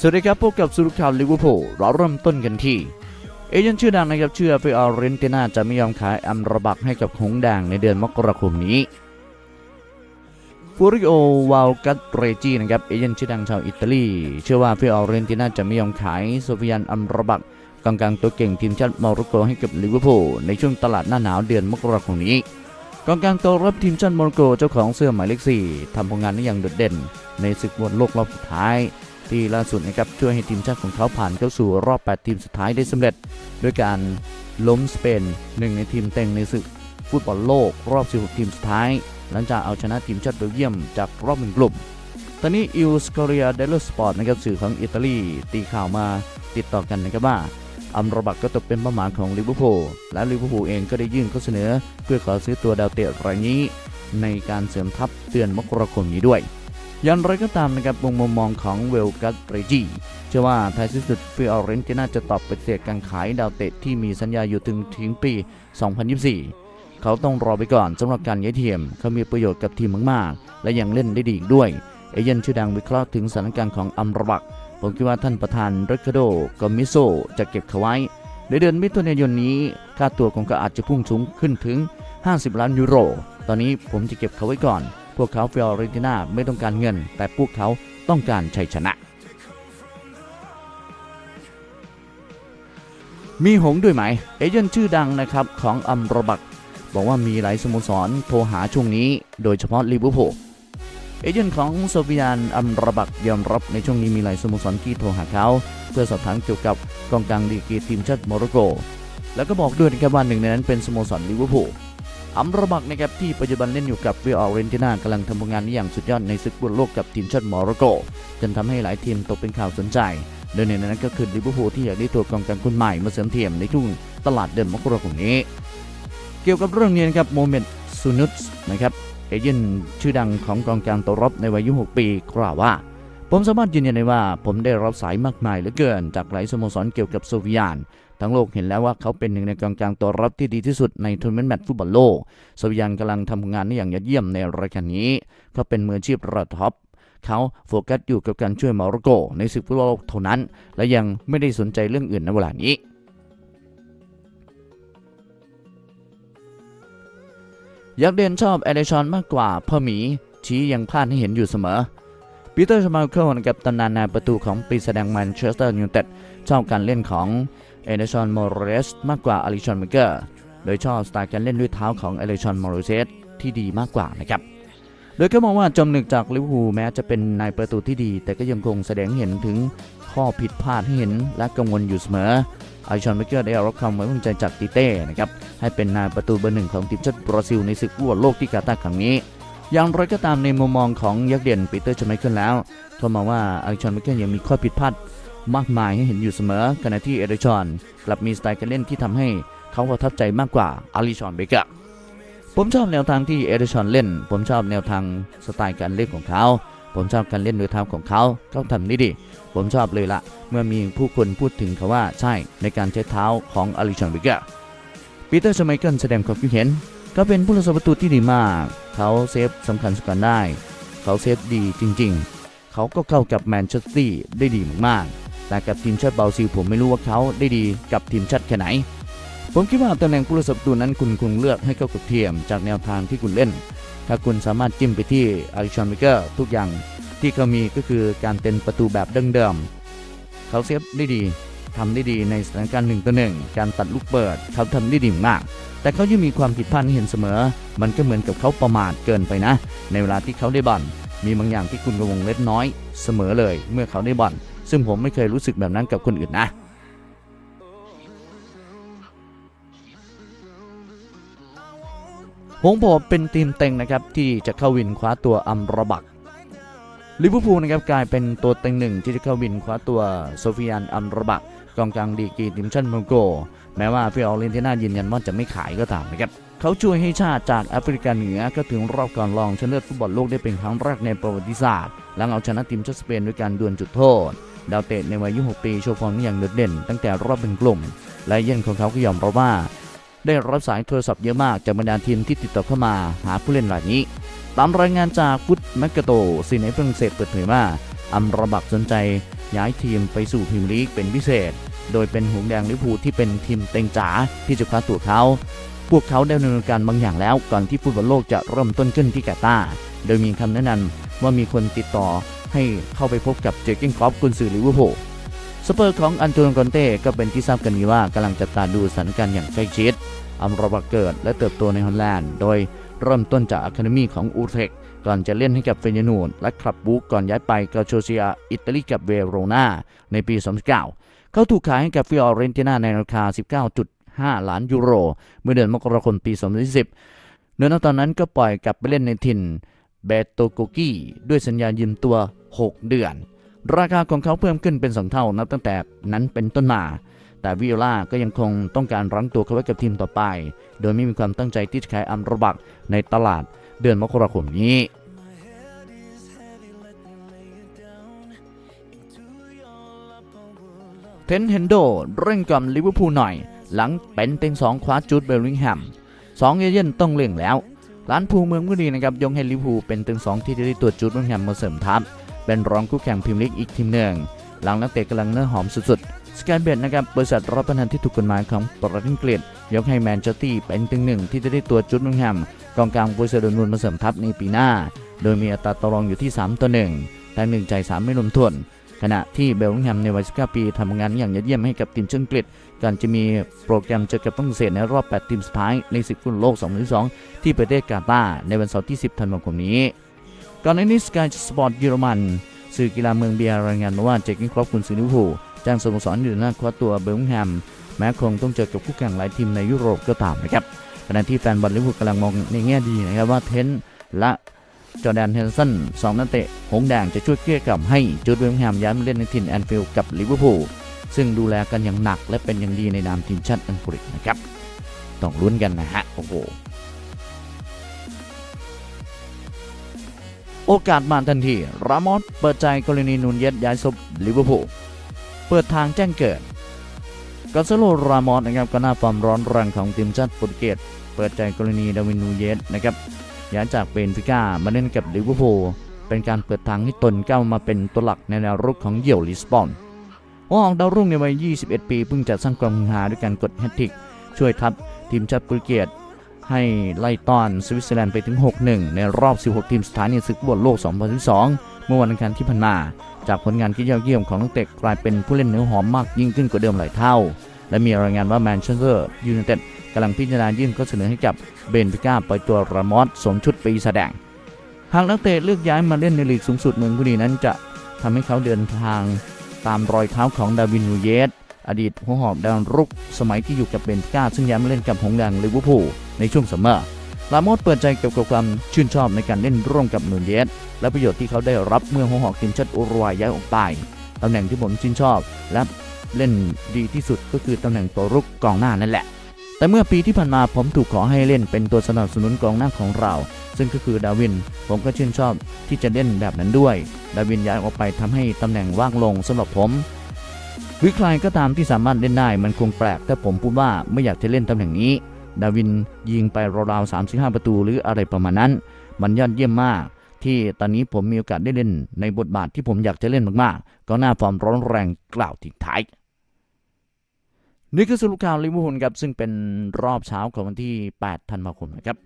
สวัสดีครับพบกับสุรุข่าวลิเวอร์พูลเราเริ่มต้นกันที่ เอเจนต์ชื่อดังนะครับเชื่อฟิออเรนติน่าจะไม่ยอมขายอัมรบักให้กับหงส์แดงในเดือนมกราคมนี้ฟูริโอวาลกัตเรจีนะครับเอเจนต์ชื่อดังชาวอิตาลีเชื่อว่าฟิออเรนติน่าจะไม่ยอมขายโซฟิยันอัมรบักกองกลางตัวเก่งทีมชาติโมร็อกโกให้กับลิเวอร์พูลในช่วงตลาดหน้าหนาวเดือนมกราคมนี้กองกลางตัวรับทีมชาติโมร็อกโกเจ้าของเสื้อหมายเลขสี่ทำผลงานได้อย่างโดดเด่น ในศึกบอลโลกรอบสุดท้าย ที่ล่าสุดนะครับช่วยให้ทีมชาติของเขาผ่านเข้าสู่รอบ 8 ทีมสุดท้ายได้สำเร็จ ด้วยการล้มสเปนหนึ่งในทีมเต็งในศึกฟุตบอลโลกรอบ 16 ทีมสุดท้าย หลังจากเอาชนะทีมชาติเบลเยียมจากรอบหนึ่งกลุ่ม ตอนนี้อิลสกอเรียเดลสปอร์ตนะครับสื่อของอิตาลีตีข่าวมาติดต่อกันนะครับว่าอัมรบักก็ตกเป็นเป้าหมายของลิเวอร์พูลและลิเวอร์พูลเองก็ได้ยื่นข้อเสนอ เพื่อขอซื้อตัวดาวเตะรายนี้ ในการเสริมทัพเดือนมกราคมนี้ด้วย ย่างไรก็ตามนะครับมุมมองของเวลกัตเรจีเชื่อว่าท้ายที่สุดฟิออเรนติน่าจะตอบปฏิเสธการขายดาวเตะที่มีสัญญาอยู่ถึงถึงปี 2024 เขาต้องรอไปก่อนสำหรับการย้ายทีมเขามีประโยชน์กับทีมมากๆ และยังเล่นได้ดีอีกด้วย เอเย่นชื่อดังวิเคราะห์ถึงสถานการณ์ของอัมรบัก ผมคิดว่าท่านประธานริคาโดกอมิโซจะเก็บเขาไว้ ในเดือนมิถุนายนนี้ค่าตัวของเขาอาจจะพุ่งสูงขึ้นถึง 50 ล้านยูโร ตอนนี้ผมจะเก็บเขาไว้ก่อน พวกเขาฟิออเรนติน่าไม่ต้องการเงิน แต่พวกเขาต้องการชัยชนะ มีหงด้วยไหม เอเจนต์ชื่อดังนะครับของอัมรบักบอกว่ามีหลายสโมสรโทรหาช่วงนี้ โดยเฉพาะลิเวอร์พูลเอเจนต์ของโซฟิยานอัมรบักยอมรับในช่วงนี้มีหลายสโมสรที่โทรหาเขา เพื่อสอบถามเกี่ยวกับกองกลางดีกรีทีมชาติโมร็อกโก แล้วก็บอกด้วยนะครับว่าหนึ่งในนั้นเป็นสโมสรลิเวอร์พูล อัมรบักนะครับที่ปัจจุบันเล่นอยู่กับวิออเรนตินากำลังทำผลงานได้อย่างสุดยอดในศึกบอลโลกกับทีมชาติโมร็อกโก จนทำให้หลายทีมตกเป็นข่าวสนใจ โดยในนั้นก็คือลิเวอร์พูลที่อยากได้ตัวกองกลางคนใหม่มาเสริมทีมในช่วงตลาดเดือนมกราคมนี้ เกี่ยวกับเรื่องนี้นะครับโมเมนต์ซูนุสนะครับเอเย่นชื่อดังของกองกลางตัวรับในวัยอายุ6ปีกล่าวว่า ผมสามารถยืนยันได้ว่าผมได้รับสายมากมายเหลือเกิน จากหลายสโมสรเกี่ยวกับโซฟิยาน ทั้งโลกเห็นแล้วว่าเขาเป็นหนึ่งในกองกลางตัวรับที่ดีที่สุดในทัวร์นาเมนต์แมตช์ฟุตบอลโลกโซฟิยานกำลังทำงานได้อย่างยอดเยี่ยมในรายการนี้เขาเป็นมืออาชีพระดับท็อปเขาโฟกัสอยู่กับการช่วยโมร็อกโกในศึกฟุตบอลโลกเท่านั้น และยังไม่ได้สนใจเรื่องอื่นในเวลานี้ยักษ์เดนชอบเอเดชอนมากกว่าพ่อหมี ชี้ยังพลาดให้เห็นอยู่เสมอปีเตอร์ชมาเคิลนะครับตำนานนาประตูของปีแสดงแมนเชสเตอร์ยูไนเต็ดชอบการเล่นของ เอเดชอนมอร์เรสมากกว่าอลิชอนเมเกอร์โดยชอบสไตล์การเล่นด้วยเท้าของเอเดชอนมอร์เรสที่ดีมากกว่านะครับโดยเขามองว่าจมหนึกจากลิเวอร์พูลแม้จะเป็นนายประตูที่ดี แต่ก็ยังคงแสดงเห็นถึงข้อผิดพลาดให้เห็นและกังวลอยู่เสมออลิชอนเมเกอร์ได้รับความไว้วางใจจากติเต้นะครับให้เป็นนายประตูเบอร์หนึ่งของทีมชาติบราซิลในศึกฟุตบอลโลกที่กาตาร์ครั้งนี้ อย่างไรก็ตามในมุมมองของยักษ์เด่นปีเตอร์ชไมเคิลแล้วเขามองว่าอลิชอนเมเกอร์ยังมีข้อผิดพลาด มากมายให้เห็นอยู่เสมอขณะที่เอเดชอนกลับมีสไตล์การเล่นที่ทำให้เขาประทับใจมากกว่าอลิชอนเบเกอร์ผมชอบแนวทางที่เอเดชอนเล่น ผมชอบแนวทางสไตล์การเล่นของเขา ผมชอบการเล่นด้วยเท้าของเขาเขาทำได้ดีผมชอบเลยละเมื่อมีผู้คนพูดถึงเขาว่าใช่ในการใช้เท้าของอลิชอนเบเกอร์ปีเตอร์ชไมเคิลแสดงความคิดเห็นเขาเป็นผู้รักษาประตูที่ดีมาก เขาเซฟสำคัญสำคัญได้ เขาเซฟดีจริง ๆ เขาก็เข้ากับแมนเชสเตอร์ได้ดีมากๆ แต่กับทีมชาติบราซิลผมไม่รู้ว่าเขาได้ดีกับทีมชาติแค่ไหน ผมคิดว่าตำแหน่งผู้รักษาประตูนั้นคุณคงเลือกให้เข้ากับทีมจากแนวทางที่คุณเล่น ถ้าคุณสามารถจิ้มไปที่อาริชอนเมเกอร์ทุกอย่างที่เขามีก็คือการเป็นประตูแบบเดิมๆเขาเซฟได้ดีทำได้ดีในสถานการณ์หนึ่งต่อหนึ่งการตัดลูกเปิดเขาทำได้ดีมาก แต่เขายังมีความผิดพลาดเห็นเสมอ มันก็เหมือนกับเขาประมาทเกินไปนะ ในเวลาที่เขาได้บอลมีบางอย่างที่คุณกระวงเล็กน้อย เสมอเลย เมื่อเขาได้บอล ซึ่งผมไม่เคยรู้สึกแบบนั้นกับคนอื่นนะ หงผมเป็นทีมเต็งนะครับ ที่จะเข้าวินคว้าตัวอัมรบักลิเวอร์พูลนะครับกลายเป็นตัวเต็งหนึ่งที่จะเข้าวินคว้าตัวโซฟิยานอัมรบักกองกลางดีกีทีมชาติโมร็อกโก แม้ว่าฟิออเรนติน่ายืนยันว่าจะไม่ขายก็ตามนะครับเขาช่วยให้ชาติจากแอฟริกาเหนือก็ถึงรอบก่อนรองชนะเลิศฟุตบอลโลกได้เป็นครั้งแรกในประวัติศาสตร์ หลังเอาชนะทีมชาติสเปนด้วยการดวลจุดโทษ ดาวเตะในวัยอายุ6ปีโชว์ฟอร์มอย่างโดดเด่น ตั้งแต่รอบเป็นกลุ่ม และเย่นของเขาก็ยอมรับว่า ได้รับสายโทรศัพท์เยอะมากจากบรรดาทีมที่ติดต่อเข้ามาหาผู้เล่นรายนี้ ตามรายงานจากฟุตแมกกาโตซีในฝรั่งเศสเปิดเผยว่าอัมรบักสนใจย้ายทีมไปสู่พรีเมียร์ลีกเป็นพิเศษ โดยเป็นหงแดงลิพูที่เป็นทีมเต็งจ๋าที่จะคว้าตัวเขา พวกเขาได้ดำเนินการบางอย่างแล้วก่อนที่ฟุตบอลโลกจะเริ่มต้นขึ้นที่กาตาร์โดยมีคำแนะนำว่ามีคนติดต่อ ให้เข้าไปพบกับเจอร์เกนคอปกุนซือลิเวอร์พูลสเปอร์ของอันโตนิโอคอนเต้ก็เป็นที่ทราบกันดีว่ากำลังจับตาดูสถานการณ์อย่างใกล้ชิดอัมรบักเกิดและเติบโตในฮอลแลนด์ โดยเริ่มต้นจากอะคาเดมีของอูเทคก่อนจะเล่นให้กับเฟยนูนและคลับบูกก่อนย้ายไปกาโชเซียอิตาลีกับเวโรนาในปี 2019เขาถูกขายให้กับฟิออเรนตินาในราคา 19.5 ล้านยูโร เมื่อเดือนมกราคมปี 2020โดยณตอนนั้นก็ปล่อยกลับไปเล่นในถิ่น เบโตโกกี้ด้วยสัญญายืมตัว 6 เดือน ราคาของเขาเพิ่มขึ้นเป็น 2 เท่านับตั้งแต่นั้นเป็นต้นมา แต่วิโอลาก็ยังคงต้องการรั้งตัวเขาไว้กับทีมต่อไป โดยไม่มีความตั้งใจที่จะขายอัมรบักในตลาดเดือนมกราคมนี้เทนเฮนโดเร่งกับลิเวอร์พูลหน่อย หลังเป็นเต็งสองคว้าจูดเบลลิงแฮมสองเอเย่นต้องเร่งแล้ว ร้านภูเมืองก็ดีนะครับยกให้ลิเวอร์พูลเป็นต็งสองที่จะได้ตัวจูดเบลลิงแฮมมาเสริมทัพ เป็นรองคู่แข่งพรีเมียร์ลีกอีกทีมหนึ่ง หลังนักเตะกำลังเนื้อหอมสุดๆสแกายเบดนะครับบริษัทรับประทานที่ถูกกฎหมายของประเทศอังกฤษยกให้แมนเชสเตอร์เป็นต็งหนึ่งที่จะได้ตัวจูดเบลลิงแฮมกองกลางบริษัทดอร์ทมุนด์มาเสริมทัพในปีหน้า โดยมีอัตราต่อรองอยู่ที่ 3 ต่อ1แต่1ใจาย3ไม่รวมทุน ขณะที่เบลลิงแฮมในวัย 19 ปีทำงานอย่างยอดเยี่ยมให้กับทีมชาติอังกฤษก่อนจะมีโปรแกรมเจอกับฝรั่งเศสในรอบ 8 ทีมสุดท้ายในศึกฟุตบอลโลก 2022 ที่ประเทศกาตาร์ในวันเสาร์ที่ 10 ธันวาคมนี้ ก่อนหน้านี้สกายสปอร์ตเยอรมันสื่อกีฬาเมืองเบียร์รายงานมาว่าเจคกินครอปคุณซิลิพูจ้างสโมสรอยู่หน้าคว้าตัวเบลลิงแฮมแม้คงต้องเจอกับคู่แข่งหลายทีมในยุโรปก็ตามนะครับขณะที่แฟนบอลลิเวอร์พูลกำลังมองในแง่ดีนะครับว่าเทนและ จอแดนเฮนสันสองนักเตะหงแดงจะช่วยเกลี้ยกล่อมให้จูดเบลแฮมย้ายมาเล่นในถิ่นแอนฟิลด์กับลิเวอร์พูลซึ่งดูแลกันอย่างหนักและเป็นอย่างดีในนามทีมชาติอังกฤษนะครับต้องลุ้นกันนะฮะ โอ้โห โอกาสมาทันที รามอสเปิดใจกรณีนูนเยสย้ายซบลิเวอร์พูลเปิดทางแจ้งเกิดกอนซาโลรามอสนะครับก็น้าความร้อนแรงของทีมชาติโปรตุเกสเปิดใจกรณีดาวินนูเยสนะครับ ย้ายจากเบนฟิก้ามาเล่นกับลิเวอร์พูลเป็นการเปิดทางให้ตนก้าวมาเป็นตัวหลักในแนวรุกของเยี่ยวลิสบอนหัวหอกดาวรุ่งในวัย 21 ปีเพิ่งจะสร้างความฮือฮาด้วยการกดแฮตทริก ช่วยทัพทีมชาติโปรตุเกสให้ไล่ต้อนสวิตเซอร์แลนด์ไปถึง 6-1 ในรอบ 16 ทีมสุดท้ายในศึกบอลโลก 2022เมื่อวันอังคารที่ผ่านมา จากผลงานที่ยอดเยี่ยมของนักเตะกลายเป็นผู้เล่นเนื้อหอมมากยิ่งขึ้นกว่าเดิมหลายเท่า และมีรายงานว่าแมนเชสเตอร์ยูไนเต็ด กำลังพิจารณายื่นข้อเสนอให้กับเบนฟิก้าปล่อยตัวรามอสสวมชุดปีแสดง หากนักเตะเลือกย้ายมาเล่นในลีกสูงสุดเมืองผู้ดีนั้นจะทำให้เขาเดินทางตามรอยเท้าของดาวินนูเยสอดีตหัวหอกดาวรุก สมัยที่อยู่กับเบนฟิก้าซึ่งย้ายมาเล่นกับหงแดงลิเวอร์พูลในช่วงซัมเมอร์ลามอสเปิดใจเกี่ยวกับความชื่นชอบในการเล่นร่วมกับนูนเยสและประโยชน์ที่เขาได้รับเมื่อหัวหอกทีมชาติอุรุกวัยย้ายออกไปตำแหน่งที่ผมชื่นชอบและเล่นดีที่สุดก็คือตำแหน่งตัวรุกกองหน้านั่นแหละ แต่เมื่อปีที่ผ่านมาผมถูกขอให้เล่นเป็นตัวสนับสนุนกองหน้าของเรา ซึ่งก็คือดาวิน ผมก็ชื่นชอบที่จะเล่นแบบนั้นด้วย ดาวินย้ายออกไปทำให้ตำแหน่งว่างลงสำหรับผมวิใครก็ตามที่สามารถเล่นได้มันคงแปลกถ้าผมพูดว่าไม่อยากจะเล่นตำแหน่งนี้ ดาวินยิงไปราวๆ35ประตูหรืออะไรประมาณนั้น มันยอดเยี่ยมมาก ที่ตอนนี้ผมมีโอกาสได้เล่นในบทบาทที่ผมอยากจะเล่นมากๆ ก็หน้าฟอร์มร้อนแรงกล่าวทิ้งท้าย นี่คือสรุปข่าวลิเวอร์พูลครับซึ่งเป็นรอบเช้าของวันที่ 8 ธันวาคมนะครับ